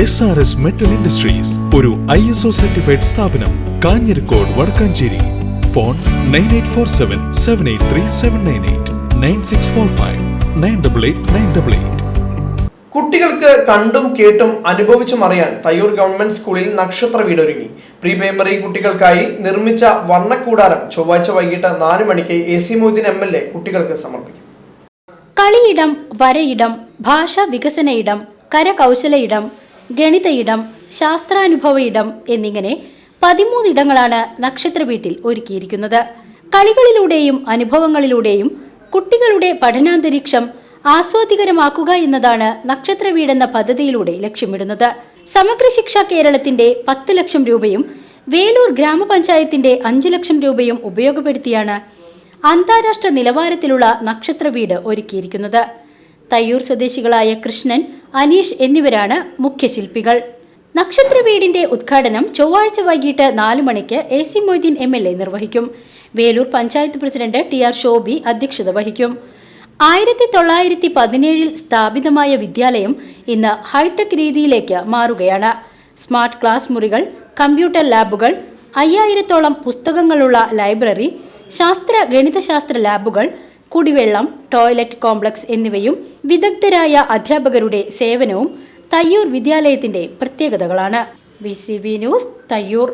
S R S metal industries ഒരു I S O certified സ്ഥാപനം Kanjirakode Vadakkanchery. Phone nine eight four seven seven eight three seven nine eight nine six four five nine double eight nine double eight കുട്ടികൾക്ക് കണ്ടും കേട്ടും അനുഭവിച്ചും അറിയാൻ Thayyur government സ്കൂളിൽ നക്ഷത്ര വീടൊരുങ്ങി. Pre primary കുട്ടികൾക്കായി നിർമ്മിച്ച വർണക്കൂടാരം ചൊവ്വാഴ്ച വൈകിട്ട് നാല് മണിക്ക് A C Moideen M L A കുട്ടികൾക്ക് സമർപ്പിക്കും. കളിയിടം വരയിടം ഭാഷാ വികസന ഇടം കരകൗശല ഇടം ഗണിത ഇടം ശാസ്ത്രാനുഭവ ഇടം എന്നിങ്ങനെ പതിമൂന്ന് ഇടങ്ങളാണ് നക്ഷത്ര വീട്ടിൽ ഒരുക്കിയിരിക്കുന്നത്. കളികളിലൂടെയും അനുഭവങ്ങളിലൂടെയും കുട്ടികളുടെ പഠനാന്തരീക്ഷം ആസ്വാദികരമാക്കുക എന്നതാണ് നക്ഷത്ര വീടെന്ന പദ്ധതിയിലൂടെ ലക്ഷ്യമിടുന്നത്. സമഗ്ര ശിക്ഷ കേരളത്തിന്റെ പത്ത് ലക്ഷം രൂപയും വേലൂർ ഗ്രാമപഞ്ചായത്തിന്റെ അഞ്ചു ലക്ഷം രൂപയും ഉപയോഗപ്പെടുത്തിയാണ് അന്താരാഷ്ട്ര നിലവാരത്തിലുള്ള നക്ഷത്ര വീട് ഒരുക്കിയിരിക്കുന്നത്. തയ്യൂർ സ്വദേശികളായ കൃഷ്ണൻ അനീഷ് എന്നിവരാണ് മുഖ്യശില്പികൾ നക്ഷത്ര വീടിന്റെ ഉദ്ഘാടനം ചൊവ്വാഴ്ച വൈകിട്ട് നാല് മണിക്ക് A C Moideen M L A നിർവഹിക്കും. Velur panchayat president T R Shoby അധ്യക്ഷത വഹിക്കും. ആയിരത്തി തൊള്ളായിരത്തി പതിനേഴിൽ സ്ഥാപിതമായ വിദ്യാലയം ഇന്ന് ഹൈടെക് രീതിയിലേക്ക് മാറുകയാണ്. സ്മാർട്ട് ക്ലാസ് മുറികൾ കമ്പ്യൂട്ടർ ലാബുകൾ അയ്യായിരത്തോളം പുസ്തകങ്ങളുള്ള ലൈബ്രറി ശാസ്ത്ര ഗണിതശാസ്ത്ര ലാബുകൾ കുടിവെള്ളം ടോയ്ലറ്റ് കോംപ്ലക്സ് എന്നിവയും വിദഗ്ധരായ അധ്യാപകരുടെ സേവനവും തയ്യൂർ വിദ്യാലയത്തിന്റെ പ്രത്യേകതകളാണ്. B news Thayyur.